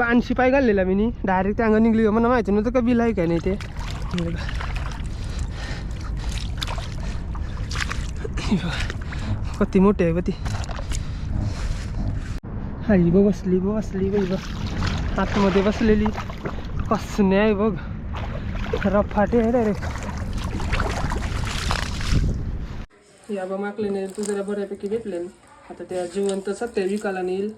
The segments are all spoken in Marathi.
ऐंशी पाय घाललेला मी डायरेक्ट अंग निघली मला माहिती नव्हतं का बिल आहे काय नाही ते. कती मोठी आहे बी ती. बघ बसली बघ बसली बाई बघ आतमध्ये बसलेली. कसणे आहे बघ. रफाटे आहे डायरेक्ट या बा माकले नाही तू जरा बऱ्यापैकी भेटले आता त्या जिवंत सत्य विकायला नेईल.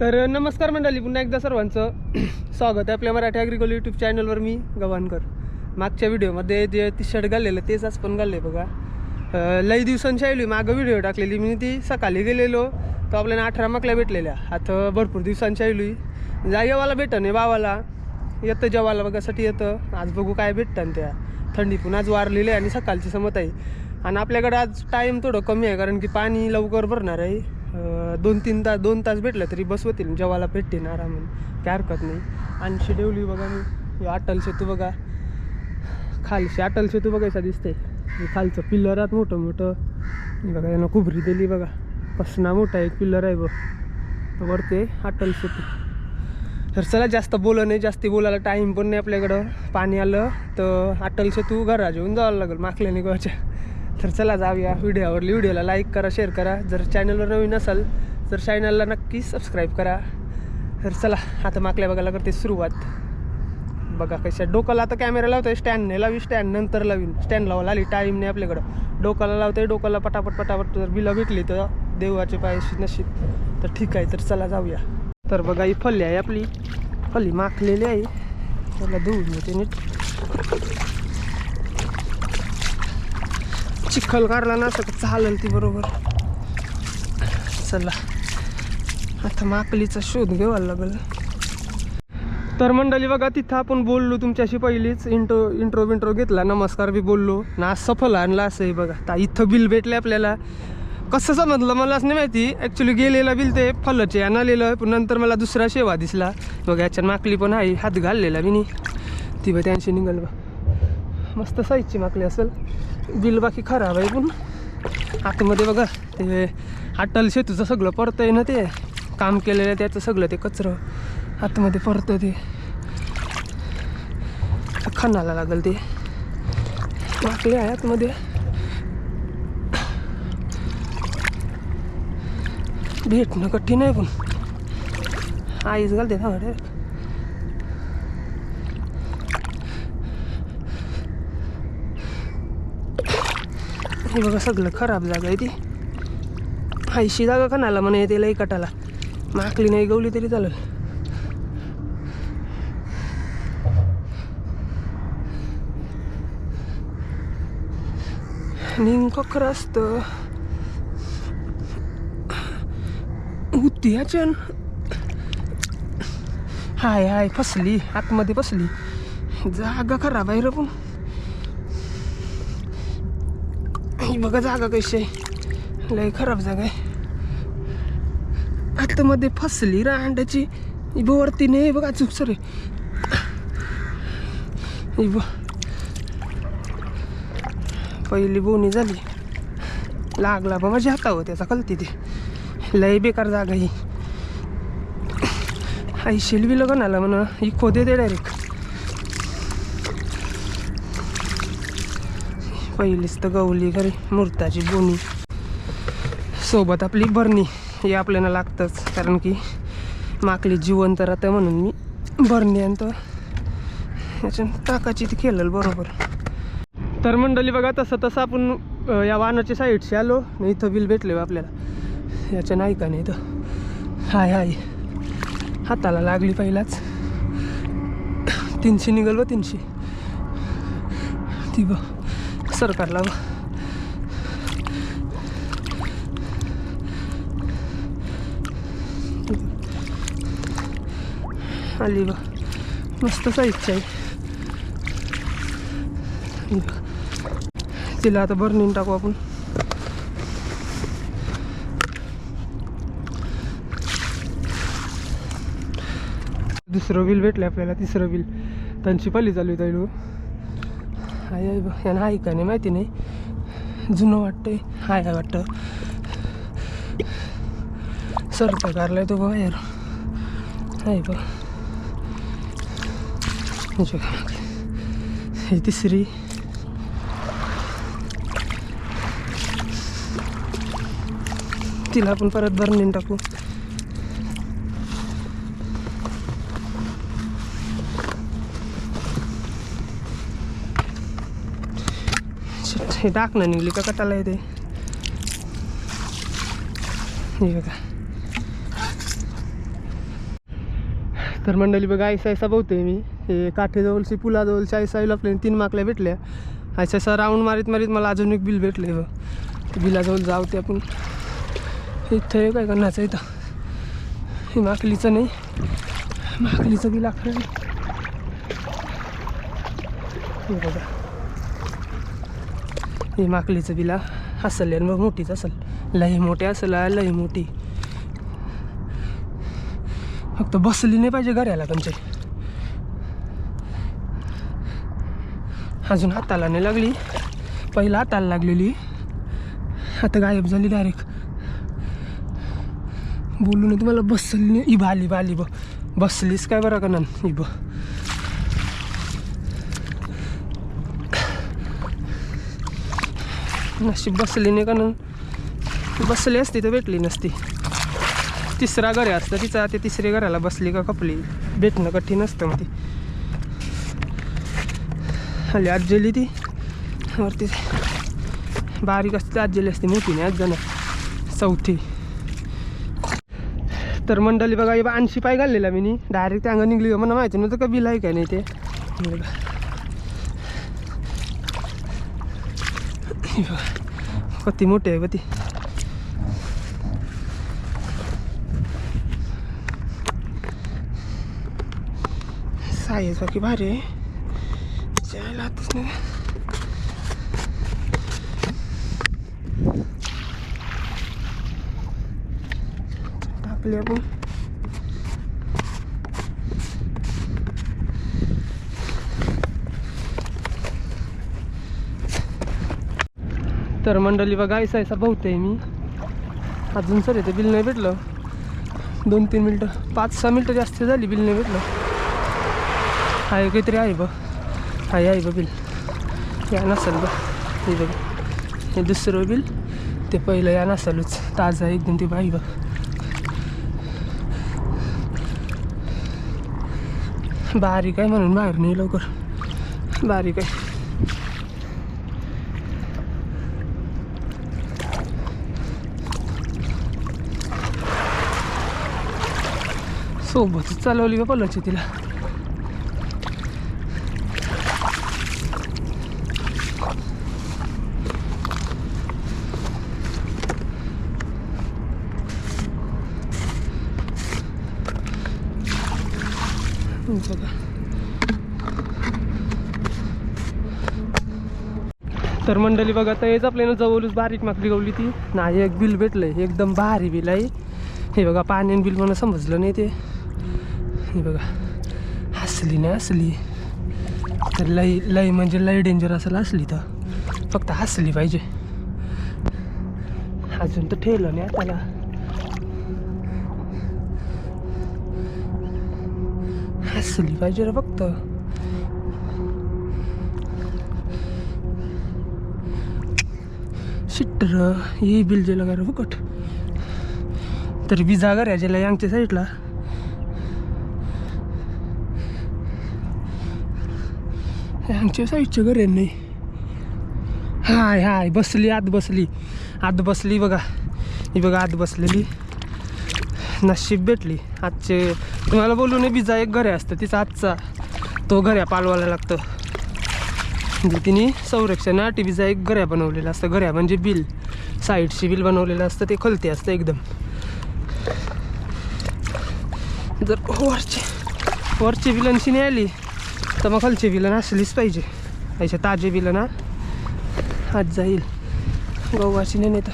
तर नमस्कार मंडळी पुन्हा एकदा सर्वांचं स्वागत आहे आपल्या मराठी ॲग्रिकल यूट्यूब चॅनलवर मी गव्हाणकर मागच्या व्हिडिओमध्ये जे टी शर्ट घाललेलं तेच आज पण घालले बघा. लई दिवसांची आली मागं व्हिडिओ टाकलेली. मी ती सकाळी गेलेलो तर आपल्याला अठरा मकल्या भेटलेल्या. आता भरपूर दिवसांची आली जागेवाला भेटन आहे बावाला येतं जेवायला बघासाठी येतं. आज बघू काय भेटतं त्या. थंडी पण आज वारलेली आहे आणि सकाळची समत आहे. आणि आपल्याकडे आज टाईम थोडं कमी आहे कारण की पाणी लवकर भरणार आहे. दोन तीन तास दोन तास भेटलं तरी बस होतील जेवायला भेटतील आरामाने. काय हरकत नाही. आणि ठेवली बघा मी. अटल सेतू बघा. खालशी अटल सेतू बघायचा दिसते खालचं पिल्लर आहेत मोठं मोठं. बघा यानं कुबरी दिली बघा. पसना मोठा एक पिल्लर आहे बघ. वरते अटल सेतू. तर चला जास्त बोलं नाही जास्ती बोलायला टाईम पण नाही आपल्याकडं. पाणी आलं तर अटल सेतू घरा जेवून जावं लागेल. माखल्याने गोवाच्या तर चला जाऊया व्हिडिओ आवडली व्हिडिओला लाईक करा शेअर करा. जर चॅनलवर नवीन असाल तर चॅनलला नक्की सबस्क्राईब करा. तर चला आता माकल्या बघायला करते सुरुवात. बघा कशा डोकाला आता कॅमेरा लावतोय. स्टँडने लावी स्टँड नंतर लावीन. स्टँड लावायला आली टाईम नाही आपल्याकडं. डोकाला लावतोय डोकाला पटापट पटापट. जर बिलं भेटली तर देवाचे पायाशी नशीब. तर ठीक आहे तर चला जाऊया. तर बघा ही फल्ली आहे आपली. फल्ली माखलेली आहे. त्याला धुवून येते नीट. चिखल काढला ना असं का चालेल ती बरोबर. चला. आता माकलीचा शोध घ्यावा लागेल. तर मंडळी बघा तिथं आपण बोललो तुमच्याशी पहिलीच. इंट्रो इंट्रो बिंट्रो घेतला. नमस्कार बी बोललो. ना सफल आणला असं आहे बघा. ता इथं बिल भेटले आपल्याला. कसं समजलं मलाच नाही माहिती. ॲक्च्युली गेलेलं बिल ते फलचे आणालेलं. पण नंतर मला दुसरा शेवा दिसला. बघा याच्यात माकली पण आहे. हात घाललेला मी ती बघ त्यांशी निघाल बा मस्त साईजची माकली असेल. बिल बाकी खराब आहे पण. आतमध्ये बघा ते अटल सेतूचं सगळं परतं आहे ना ते. काम केलेलं त्याचं सगळं ते कचरं. आतमध्ये परतं ते. खणाला लागेल ते. वाकले आहे आतमध्ये. भेटणं कठीण आहे पण. आईच घालते ना हे बघा सगळं खराब जागा आहे ती. हायशी जागा कणाला म्हणे त्याला एकटाला माकली नाही गवली तरी चालेल. नेमकं खरं असतं होती ह्याच्यान हाय हाय फसली आतमध्ये फसली. जागा खराब आहे रे पण ही बघा जागा कशी आहे. लय खराब जागा आहे. आतमध्ये फसली रांडाची. ही वरती नाही बघा चुक सर ही ब पहिली बोनी झाली. लागला बा माझ्या हातावर त्याचा कलती ते. लय बेकार जागा ही. आई शिलवी लगन आला म्हणा ही खोदे दे डायरेक्ट पहिलीच तर गवली घरी मूर्ताची बोनी सोबत आपली बरणी हे आपल्याला लागतंच कारण की माकली जिवंत राहतं म्हणून मी बरणी आणतो. याच्यानं टाकाची ती केलेलं बरोबर. तर मंडळी बघा तसं तसं आपण या वाहनाच्या साईडशी आलो नाही इथं बिल भेटले बा आपल्याला. याच्या नाही का नाही इथं. हाय हाय. हाताला लागली पहिलाच. तीनशे निघल व तीनशे. ती बघ. सरकारला बघ आली बा मस्त साईजची आहे. ही बघ. तिला आता बरणीन टाकू आपण. दुसरं बिल भेटलं आपल्याला तिसरं बिल त्यांची पाली चालू आहे हाय हाय यांना आहे का नाही माहिती नाही. जुनं वाटतंय. हाय हाय वाटतं. सरपा कारलाय तो बघा यार हाय बघ. म्हणजे ही तिसरी. तिला आपण परत भरणीन टाकू. हे टाकणं निघली का कटाला येते. हे बघा. तर मंडळी बघा ऐसा ऐसा बघतोय मी. हे काठेजवळची पुलाजवळच्या ऐसा आईला आपल्याला तीन माकल्या भेटल्या. ऐसा ऐसा राऊंड मारीत मारीत मला अजून एक बिल भेटले बघ. ते बिलाजवळ जाऊ ते आपण. इथं हे काय करण्याचं इथं. हे माकलीचं नाही. माकलीचं बिल आपल्याला बघा. हे माकलीचं बिला असेल आणि मग मोठीच असेल. लई मोठी असेल लई मोठी. फक्त बसली नाही पाहिजे घराला तुमच्या अजून हाताला नाही लागली. पहिला हाताला लागलेली. आता गायब झाली डायरेक्ट बोलून तुम्हाला बसली नाही. इबा आली बा आली ब. बसलीस काय बरं का ना इब. नशीब बसली नाही का ना? बसली असती तर भेटली नसती. तिसरा घर असतं तिचा ते तिसऱ्या घराला बसली का कपली? भेटणं कठीण असतं मग ती. हल्ली आजली ती. वरती बारीक असते ती आजली असते मोठी नाही आज चौथी. तर मंडळी बघा ऐंशी पाय घाललेला मी डायरेक्ट त्या अंगा निघली मला माहिती नव्हतं का बिल आहे का नाही ते हे बघा. हे मोठी आहे कती. साईज बाकी भारी आहे. जायला आताच नाही. टाकली तर मंडळी बघा ऐसा ऐसा बहुते मी. अजून सर ते बिल नाही भेटलं. दोन तीन मिनटं पाच सहा मिनटं जास्त झाली बिल नाही भेटलं. आहे काहीतरी आहे बघ. आहे आहे बा बिल. या नसेल बघ. हे बघ. हे दुसरं बिल. ते पहिलं या नसेलच ताजा आहे एकदम ते बाई बघ. बारीक आहे म्हणून बाहेर नाही लवकर. बारीक आहे. सोबत चालवली बा पलाची तिला. तर मंडळी बघा तर आपल्याला जवळच बारीक माकडी गवली ती. नाही एक बिल भेटलंय. एकदम भारी बिल आहे. हे बघा पाण्यान बिल मला समजलं नाही ते. हे बघा. हसली नाही हसली तर लई लई म्हणजे लई डेंजर असायला असली तर. फक्त हसली पाहिजे. अजून तर ठेवलं नाही त्याला. हसली पाहिजे रे फक्त. शिट्टर ही बिल जे लगा रे फुकट. तर बी जागा रे यांगच्या साईडला ह्यांच्या साईडच्या घर आहे नाही. हाय हाय बसली आत बसली. आत बसली बघा. ही बघा आत बसलेली. नशीब भेटली. आजचे तुम्हाला बोलू नये बिजा एक घरे असतं तिचा आजचा तो घऱ्या पालवायला लागतं. म्हणजे तिने संरक्षणासाठी बिजा एक घऱ्या बनवलेलं असतं. घऱ्या म्हणजे बिल. साईडशी बिल बनवलेलं असतं ते खलते असतं एकदम. जर वरची वरची बिलांशी नाही आली तर मग खालची विलन असलीच पाहिजे. अशा ताजे बिलं ना आज जाईल. गव्हाची नाही तर.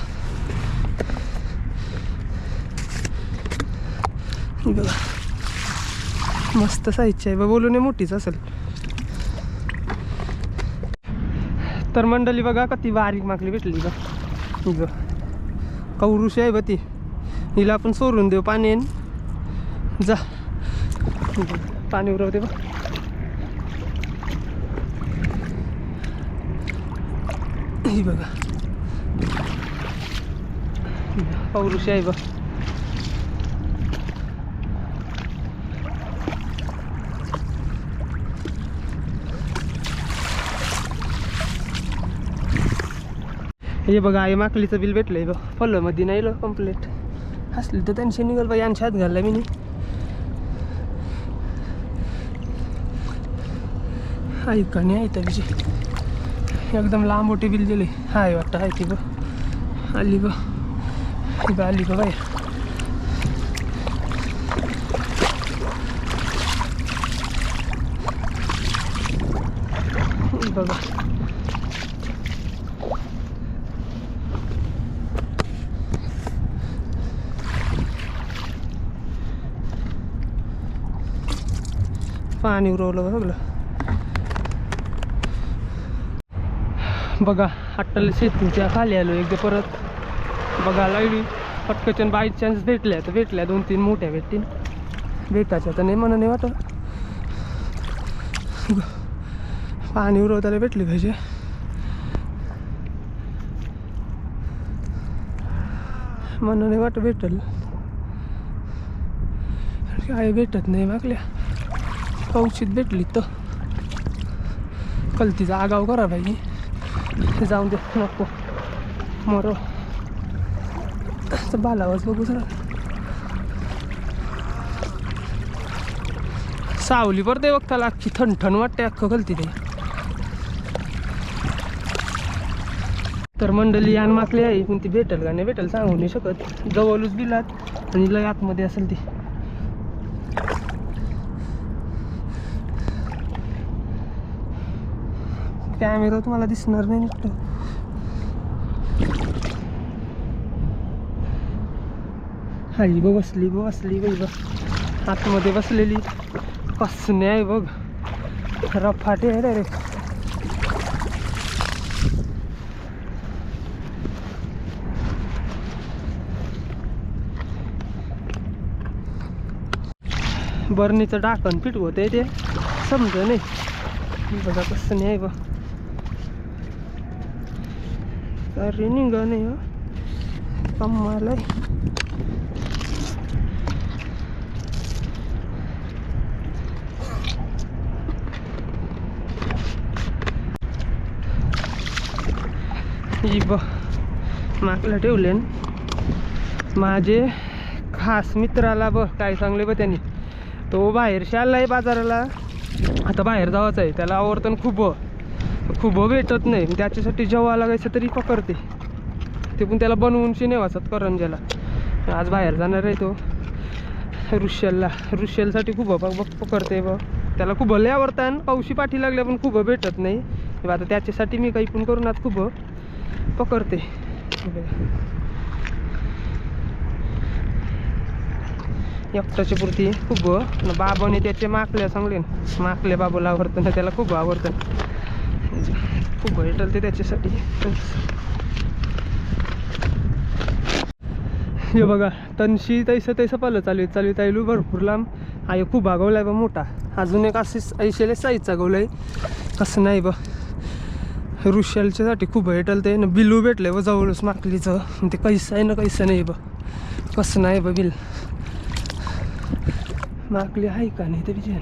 बघा. मस्त साईजची आहे बा बोलून मोठीच असेल. तर मंडळी बघा का ती बारीक माकली भेटली का ग कौरुशी आहे बा ती. हिला आपण सोडून देऊ पाणी. आहे जा. पाणी उरवते बा. ही बघा. कौरुशी आहे बघ. हे बघा आई माकलीचं बिल भेटलंय बघ. फॉलोमध्ये नाही कंप्लीट हसली तर टेन्शन निघाल पाहिजे यांच्या हात घालला मी नाही ऐका नाही ऐकता विजय एकदम लांब मोठी बिल दिली हाय वाटतं आहे ती बघ आली बघ ही बघ आली बघ बाहेर ही बघा पाणी उरवलं बघलं बघा अट्टल शेतीच्या खाली आलो एकदा परत. बघा लाईडी. पटकन बाय चान्स भेटल्या तर भेटल्या दोन तीन मोठ्या भेटतील. भेटायच्या तर नाही म्हणा नाही वाटत. पाणी उरवताना भेटली पाहिजे. म्हणून नाही वाटत भेटल. काय भेटत नाही मागल्या. पावशीत भेटली तर. कलतीचा आगाव करा पाहिजे जाऊन दे नको. मरो. तर बालावाच बघू सर सावली पडते बघताला अख्खी थंड वाटते अख्खं गलती ते. तर मंडळी यान माकली आहे पण ती भेटेल का नाही भेटेल सांगू नाही शकत. जवळच दिलात आणि लय आतमध्ये असेल ती. कॅमेरा तुम्हाला दिसणार नाही नीट हाई बघ बसली बघ बसली बघ बघ. आतमध्ये बसलेली. कसणे आहे बघ. रफाटे आहे डायरेक्ट बरणीचं डाकण पिटवत आहे ते. समज नाही. बघा कसं नाही बघ. अरे निघ नाही हो कमाल आहे ब माकला ठेवले माझे खास मित्राला बघ काय सांगले ब त्यांनी तो बाहेर आहे बाजाराला आता बाहेर जावाच आहे त्याला आवर्तन खूप खूप भेटत नाही. त्याच्यासाठी जेव्हा लागायचं तरी पकडते. ते पण त्याला बनवूनशी नाही वाचत करंजाला आज बाहेर जाणार आहे तो. ऋषलला. ऋषेलसाठी खूप बघ बघ पकडते बघ त्याला खूप लय आवडतात पावशी पाठी लागल्या पण खूप भेटत नाही. आता त्याच्यासाठी मी काही पण करून आज खूप पकडते. एकट्याची पुरती खूप बाबाने त्याचे माकल्या सांगले माकले बाबूला आवडतं ना त्याला खूप आवडतं. खूप भेटल ते त्याच्यासाठी. हे बघा तनशी तैसं तैसं पालं चालू चालू ताईलू भरपूर लांब. आहे खूप भागवला आहे बा मोठा. अजून एक अशी ऐशेला साईज चागवलं आहे. कसं नाही बा. रुशलच्यासाठी खूप भेटल ते ना बिलू भेटलं आहे व जवळच माकलीचं ते कैसं आहे ना कैसं नाही बा. कसं नाही बा बिल. माकली आहे का नाही ते विचार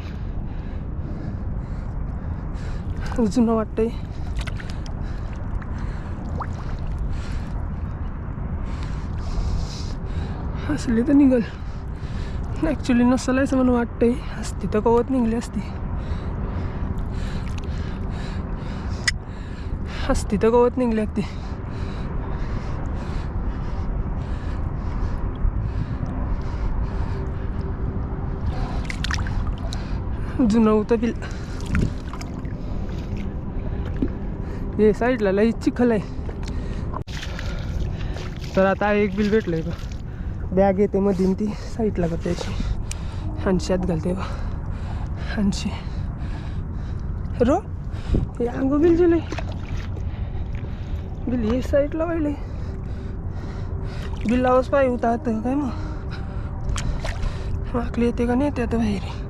जुनं वाटतंय. असली तर निघल. ॲक्च्युली नसलायचं असं मला वाटतंय. असती तर कवत निघली असती. असती तर गवत निघली अगदी जुनं होतं बिल. हे साईडला लई चिखल आहे तर आता एक बिल भेटलंय बा बॅग येते मधीन ती साईडला का त्याची आणि शेत घालते बा ऐंशी रो हे अंगो बिल दिले बिल हे साईडला वाहिले बिल लावच पाहिजे होता आता काय मग? माकली येते का नाही येते आता बाहेर?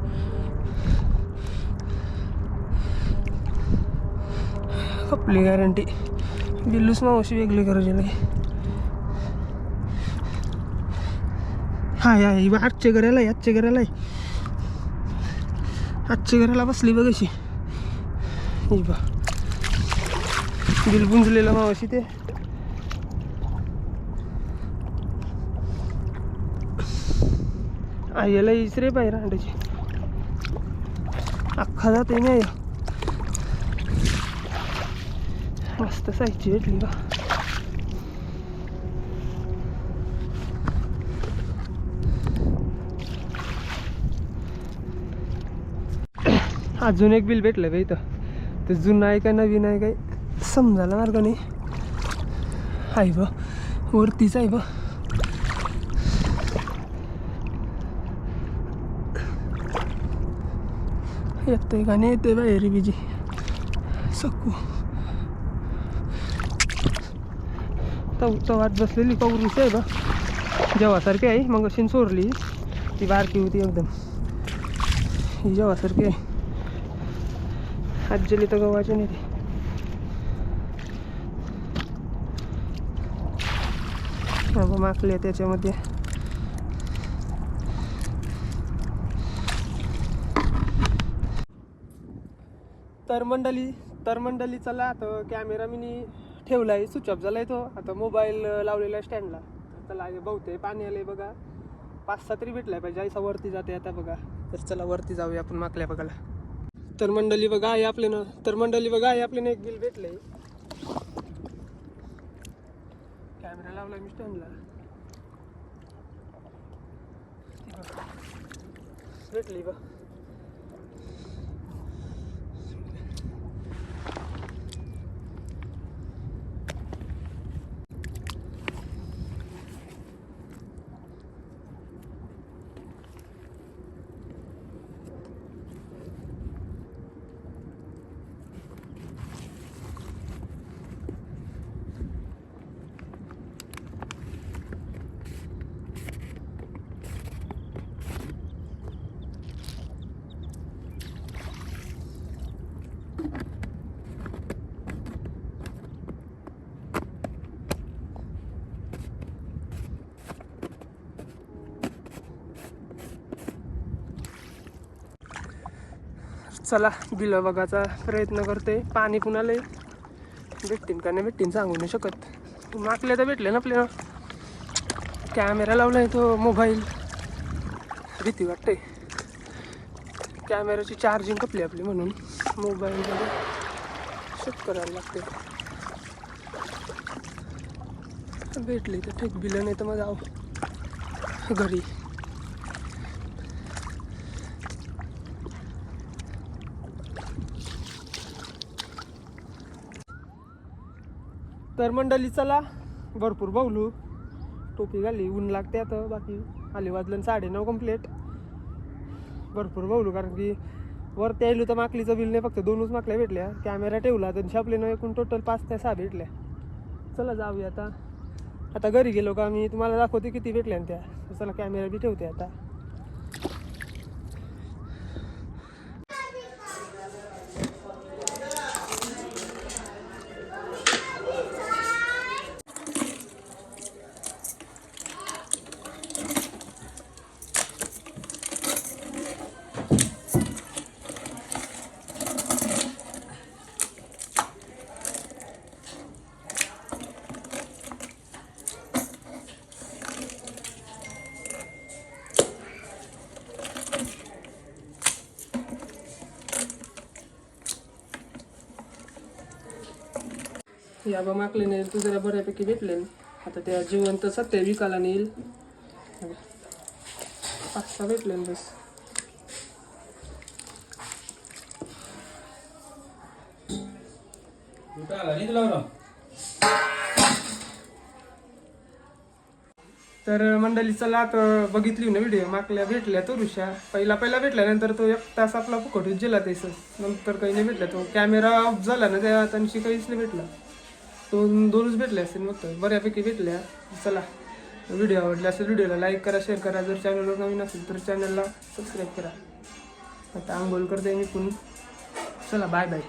कपली गॅरंटी बिल्लूच मावशी वेगळी करायची. नाही हाय हाय आजच्या घराला आहे आजच्या घराला आहे. आजच्या घराला बसली बघ अशी. ही बा बिल बुंजलेलं मावशी ते. आईला इसरे बाहेर अंड्याची अख्खा जाते नाही मस्त sai भेटली बा अजून एक बिल भेटलं बा इथं. ते जुनं आहे का नवीन आहे काय? समजायला मार्ग नाही. आहे ब वरतीच आहे ब. येतोय का नाही येते बाहेर बिजी सकू. तव बसलेली कौरुस आहे बा. जेव्हासारखी आहे मग अशी चोरली ती बारकी होती एकदम. ही जेव्हासारखी आहे. आज्जली तर गव्हाची नाही ती माकले त्याच्यामध्ये. तर मंडळी तर चला आता कॅमेरा मिनी ठेवला आहे स्विच ऑफ झाला आहे तो. आता मोबाईल लावलेला आहे स्टँडला चला बहुते पाणी आले बघा. पाच सहा तरी भेटलाय पाहिजे. ऐसा वरती जाते आता बघा. तर चला वरती जाऊया आपण माकल्या बघायला. तर मंडळी बघा आहे आपल्यानं तर मंडळी बघा आहे आपल्यानं एक बिल भेटलंय. कॅमेरा लावलाय मी स्टँडला भेटली बघ. चला बिल बघायचा प्रयत्न करते. पाणी कुणाला भेटतील भेटतीन का? नाही भेटतीन सांगू नाही शकत. मागले तर भेटले ना आपल्याला कॅमेरा लावलाय तो मोबाईल. भीती वाटते. कॅमेराची चार्जिंग कपली आपली म्हणून. मोबाईलमध्ये शूट करायला लागते. भेटली तर ठीक बिलं नाही तर मग जाऊ. घरी. तर मंडळी चला भरपूर बघलू. टोपी घाली ऊन लागते आता बाकी आले वाजलं साडे नऊ कम्प्लेट भरपूर बघलू कारण की वर आलो तर माकलीचं बिल नाही फक्त दोनच माकल्या भेटल्या. कॅमेरा ठेवला तर छापलेनं एकूण टोटल पाच ते सहा भेटल्या. चला जाऊया आता. आता घरी गेलो का मी तुम्हाला दाखवते किती भेटल्या त्या. चला कॅमेरा बी ठेवते आता. या बा माकले नाही तू जरा बऱ्यापैकी भेटले. आता त्या जिवंत सत्य विकायला नेईल पाच सहा भेटले न बस. तर मंडळी चला आता बघितली ना व्हिडिओ मागल्या भेटल्या तो ऋषा पहिला पहिला भेटल्यानंतर तो एक तास आपला फुकटून गेला त्याच नंतर काही नाही भेटला. तो कॅमेरा ऑफ झाला ना त्या त्यांची काहीच नाही भेटला. दोन दोनच भेटले असतील मग बऱ्यापैकी भेटल्या. चला व्हिडिओ आवडला असेल व्हिडिओला लाईक करा शेअर करा. जर चॅनलवर नवीन असेल तर चॅनलला सबस्क्राईब करा. आता आंघोळ करते मी पण. चला बाय बाय